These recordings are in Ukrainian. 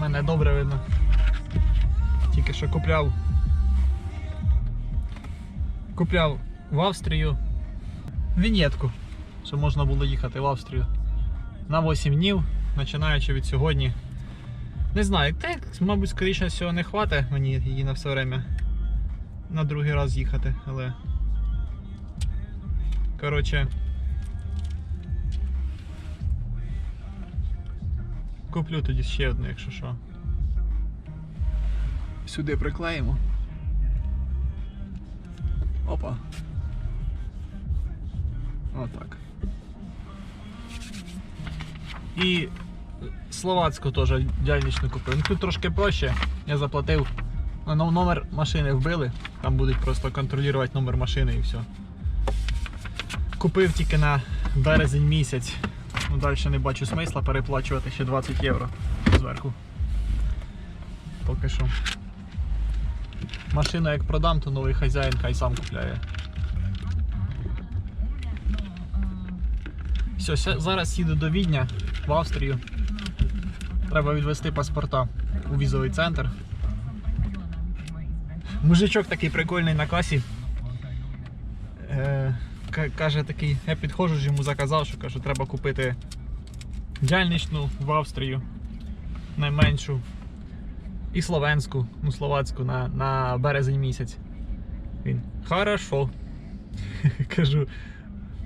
Мене добре видно. Тільки що купляв. Купляв в Австрію вінєтку, щоб можна було їхати в Австрію на 8 днів, починаючи від сьогодні. Не знаю, так, мабуть, скоріше всього не хватить мені її на все время на другий раз їхати, але. Коротше. Куплю тоді ще одну, якщо що. Сюди приклеїмо. Опа. Отак. І словацьку теж дяльничну купив. Ну тут трошки проще. Я заплатив. Ну, номер машини вбили. Там будуть просто контролювати номер машини і все. Купив тільки на березень місяць. Ну, далі не бачу смисла переплачувати ще 20 євро зверху. Поки що. Машину як продам, то новий хазяїн хай сам купляє. Все, зараз їду до Відня в Австрію. Треба відвести паспорта у візовий центр. Мужичок такий прикольний на касі. Ка- каже такий, я підходжу ж йому заказав, що кажу, треба купити дяльничну в Австрію. Найменшу. І словенську, ну словацьку на, на березень місяць. Він. Хорошо. Кажу,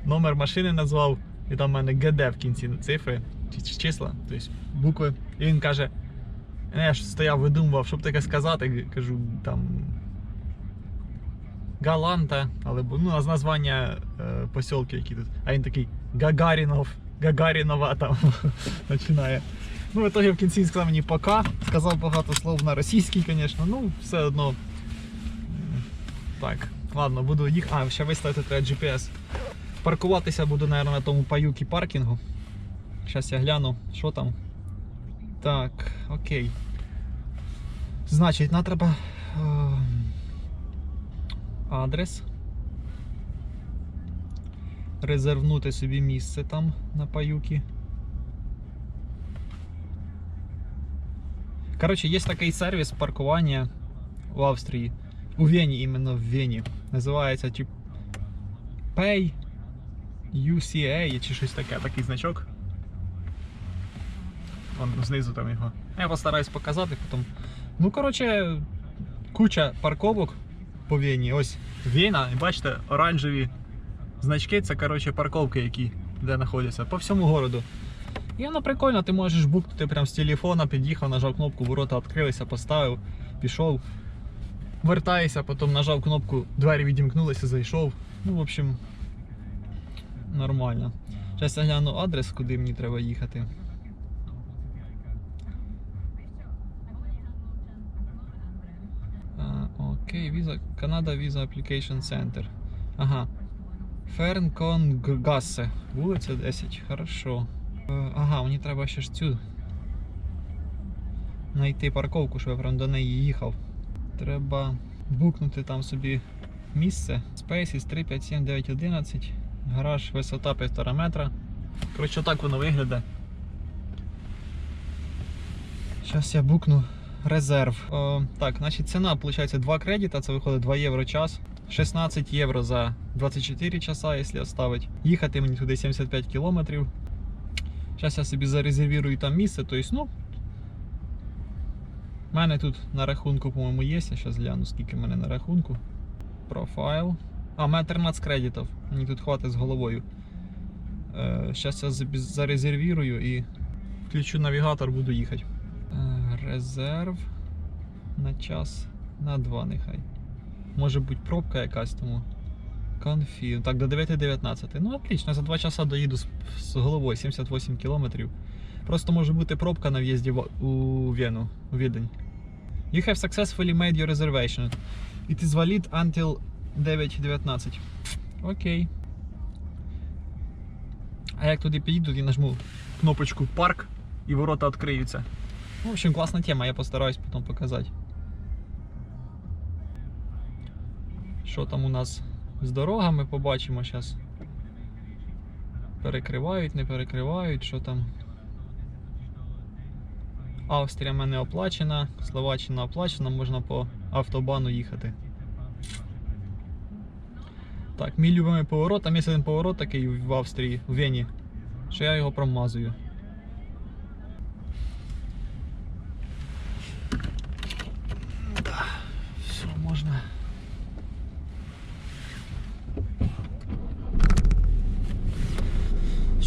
номер машини назвав, і там в мене ГД в кінці цифри, чи чи числа, тобто букви. І він каже, «Ну, я ж стояв, видумував, щоб таке сказати. Кажу, там. Галанта, але ну, з названня е, посілки, які тут. А він такий Гагарінов, Гагарінова там починає. Ну, в итоге в кінці він сказав мені пока. Сказав багато слов на російській, звісно. Ну, все одно. Так, ладно, буду їх. А, ще виставити треба GPS. Паркуватися буду, мабуть, на тому паюкі паркінгу. Зараз я гляну, що там. Так, окей. Значить, нам треба. Адрес. Резервнути собі місце там на паюкі. Коротше, є такий сервіс паркування в Австрії. У Вені, іменно в Вені. Називається тип Pay UCA чи щось таке, такий значок. Вон знизу там його. Я постараюсь показати потім. Ну, коротше, куча парковок по Вені. Ось Вена, і бачите, оранжеві значки це коротше парковки, які де знаходяться по всьому городу. І воно прикольно, ти можеш букнути прямо з телефона, під'їхав, нажав кнопку, ворота відкрилися, поставив, пішов, вертаєшся, потім нажав кнопку, двері відімкнулися, зайшов. Ну, в общем, нормально. Зараз я гляну адрес, куди мені треба їхати. А, окей, віза, Канада Visa Application Center. Ага. Фернконгассе. Вулиця 10. Хорошо. Е, Ага, мені треба ще ж цю. Знайти парковку, щоб я прям до неї їхав. Треба букнути там собі місце. Spaces 3, 5, 7, 9, 11. Гараж, висота 1,5 метра. Коротше, так воно виглядає. Зараз я букну резерв. О, так, значить ціна виходить 2 кредита, це виходить 2 євро час. 16 євро за 24 часа, якщо оставить. Їхати мені туди 75 кілометрів. Зараз я собі зарезервірую там місце, тобто, ну. У мене тут на рахунку, по-моєму, є. Я зараз гляну, скільки в мене на рахунку. Профайл. А, у мене 13 кредитів. Мені тут хватить з головою. Зараз я забі- зарезервірую і включу навігатор, буду їхати. Резерв на час, на два нехай. Може бути пробка якась тому. Конфі. Так, до 9.19. Ну, отлично, за 2 часа доїду з, головою 78 кілометрів. Просто може бути пробка на в'їзді у Вену, у Відень. You have successfully made your reservation. It is valid until 9.19. Окей. А як туди підійду, я нажму кнопочку парк і ворота відкриються. В общем, класна тема, я постараюсь потім показати. Що там у нас з дорогами, побачимо зараз. Перекривають, не перекривають, що там. Австрія в мене оплачена, Словаччина оплачена, можна по автобану їхати. Так, мій любимий поворот, там є один поворот такий в Австрії, в Вені, що я його промазую. Да, все, можна.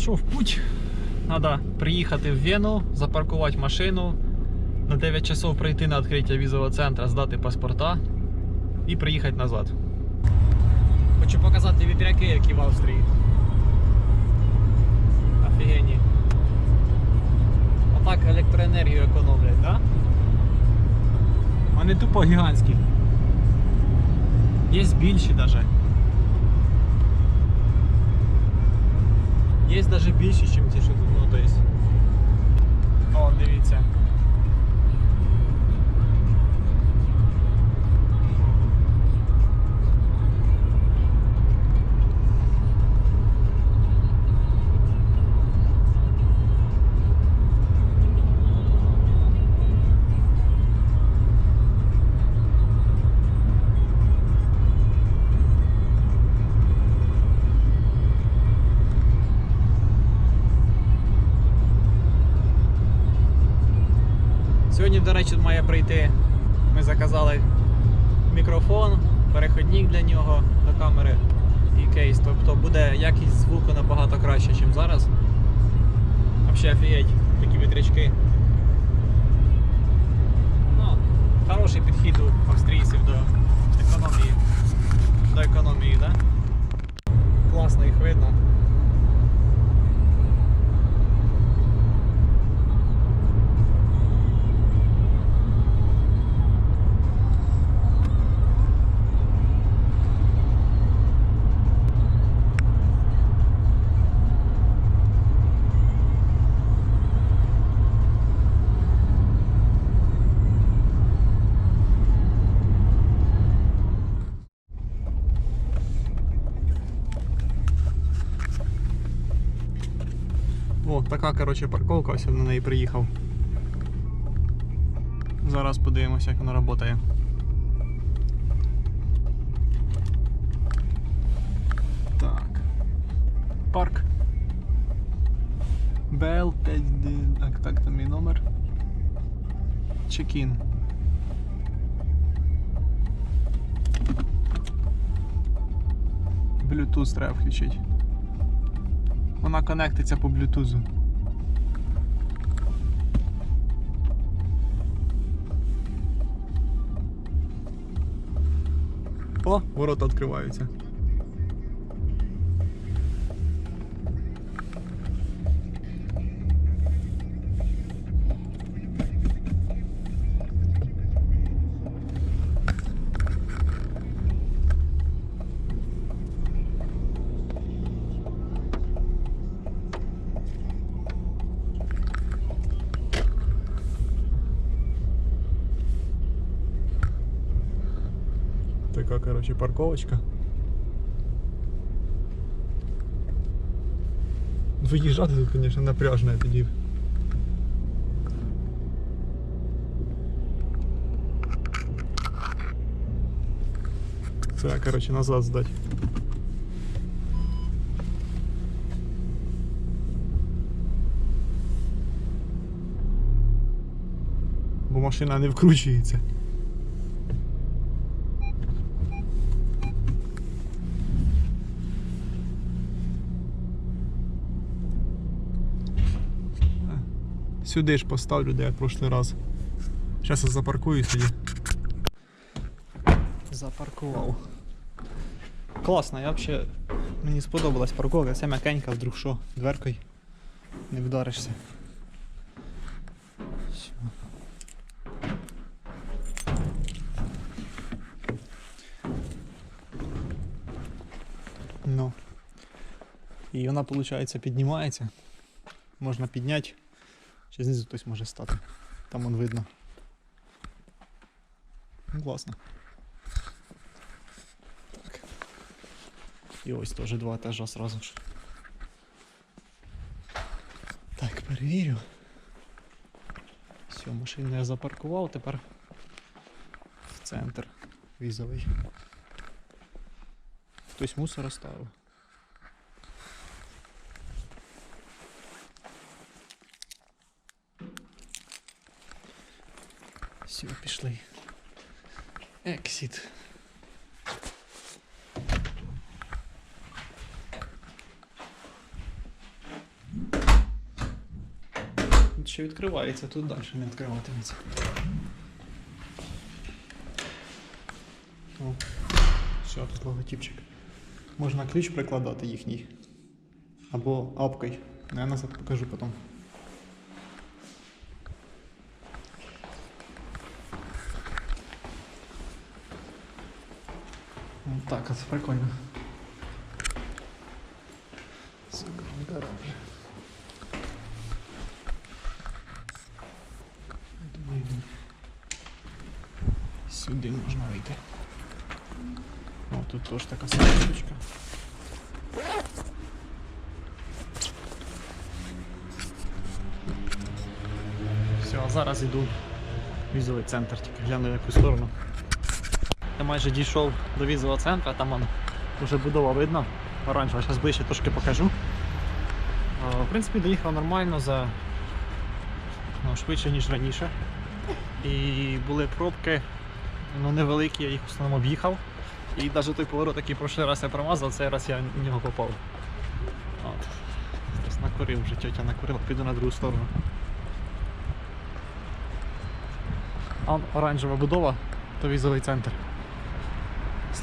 Що, в путь? Надо приїхати в Вену, запаркувати машину, на 9 часов прийти на відкриття візового центру, здати паспорта і приїхати назад. Хочу показати вітряки, які в Австрії. Офігенні. Отак електроенергію економлять, так? Вони тупо гігантські. Є більші навіть. Є навіть більші, ніж ті, що тут, ну, то есть. О, дивіться. До речі, має прийти. Ми заказали мікрофон, переходник для нього до камери і кейс. Тобто буде якість звуку набагато краще, ніж зараз. Взагалі офігеть, такі вітрячки. Ну, хороший підхід у австрійців до економії. До економії, так? Да? Класно їх видно. Така, коротше, парковка, ось я на неї приїхав. Зараз подивимося, як вона працює. Так. Парк. БЛ 5 Так, так, там мій номер. Чекін. Bluetooth треба включити. Вона конектиться по блютузу. О, ворота відкриваються. Така, короче, парковочка. Виїжджати тут, звісно, напряжно тоді. Це, короче, назад здати. Бо машина не вкручується. Сюди ж поставлю, де я в прошлий раз. Зараз я запаркую тоді. Запаркував. Класно, я взагалі. Мені сподобалась парковка, це м'якенька, вдруг що, дверкою не вдаришся. Ну. І вона, виходить, піднімається. Можна підняти. Чи знизу хтось може стати. Там вон видно. Ну, класно. Так. І ось теж два етажа сразу ж. Так, перевірю. Все, машину я запаркував, тепер в центр візовий. Хтось мусор оставив. Все, пішли. Exit. Тут ще відкривається, тут далі не відкриватиметься. О, все, тут логотипчик. Можна ключ прикладати їхній. Або апкою. Ну, Я назад покажу потім. Так вот, прикольно. Закрой гараж. Сюди можна вийти. О, тут теж така сама штучка. Все, зараз йду в візовий центр, тільки гляну в яку сторону. Я майже дійшов до візового центру, там он, вже будова видно. Оранжева, зараз ближче трошки покажу. В принципі, доїхав нормально за ну, швидше, ніж раніше. І були пробки ну, невеликі, я їх в основному об'їхав. І навіть той поворот, який прошлий раз я промазав, цей раз я в нього попав. От. Зараз накурив вже тетя накурила, піду на другу сторону. А оранжева будова, то візовий центр.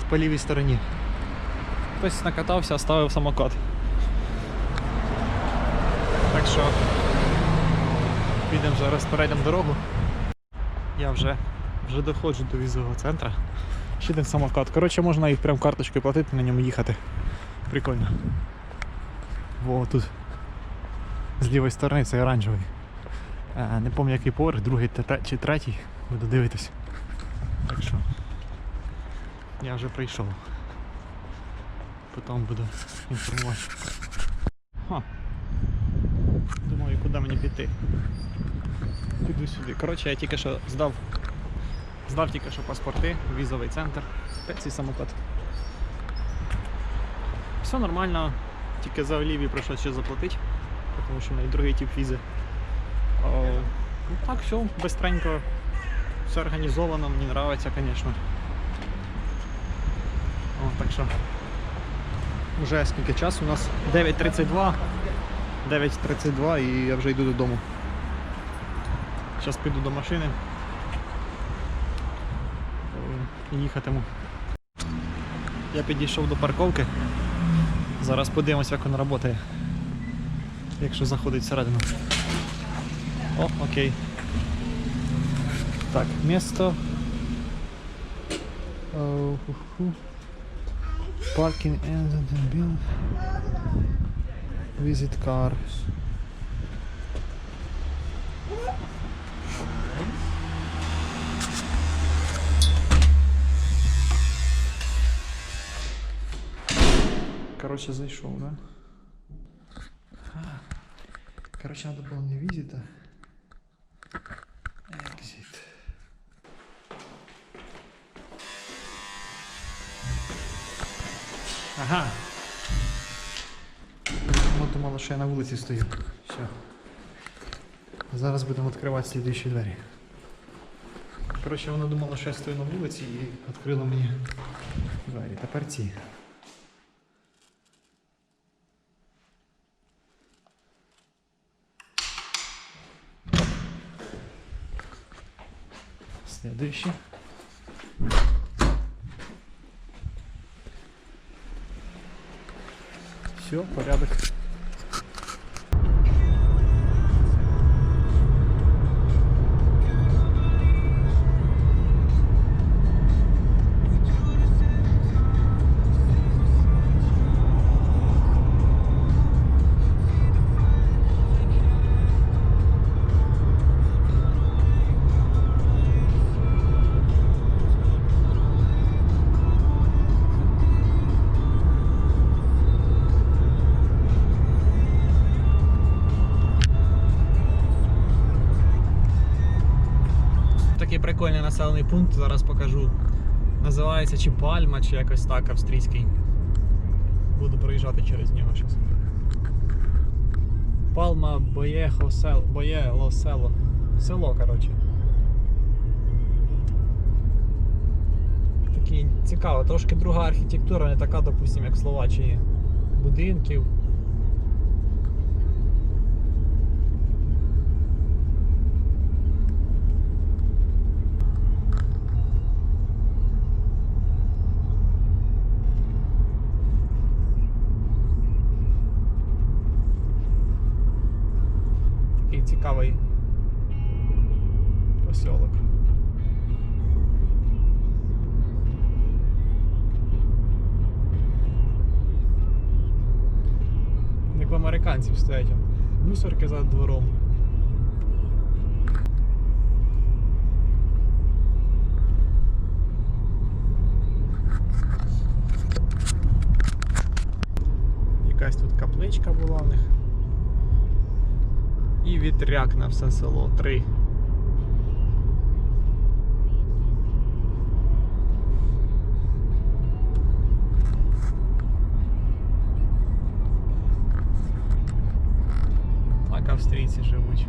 По лівій стороні. Хтось накатався, оставив самокат. Так що підемо зараз перейдемо дорогу. Я вже, вже доходжу до візового центру. Ще один самокат. Коротше, можна і прям карточкою платити, на ньому їхати. Прикольно. Во тут. З лівої сторони це оранжевий. Е, Не пам'ятаю який поверх, другий чи третій. Буду дивитись. Так що я вже прийшов. Потім буду інформувати. Ха. Думаю, куди мені піти. Піду сюди. Коротше, я тільки що здав. Здав тільки що паспорти, візовий центр. Опять цей самокат. Все нормально, тільки за Олівію прийшлося ще заплатити, тому що в неї другий тип візи. О, ну так, все, быстренько, все організовано, мені подобається, звісно. Так що вже скільки часу у нас 9.32. 9.32 і я вже йду додому. Зараз піду до машини. Е, І їхатиму. Я підійшов до парковки. Зараз подивимось, як вона працює. Якщо заходить всередину. О, окей. Так, місто. Parking and the bill. Visit car. Короче, зайшов, да? Короче, надо было не визита. Exit. Ага. Ми думали, що я на вулиці стою. Все. Зараз будемо відкривати слідуючі двері. Коротше, вона думала, що я стою на вулиці і відкрила мені двері. Тепер ці. Следующий. Все, порядок. Прикольний населений пункт, зараз покажу. Називається чи Пальма, чи якось так австрійський. Буду проїжджати через нього зараз. Палма Боєхо село. Боєло село. Село, коротше. Такий цікаво, трошки друга архітектура, не така, допустим, як в Словаччині. Будинків. Такий цікавий посілок. Як в американців стоять мусорки за двором. Якась тут капличка була в них. І вітряк на все село. Три. Так австрійці живуть.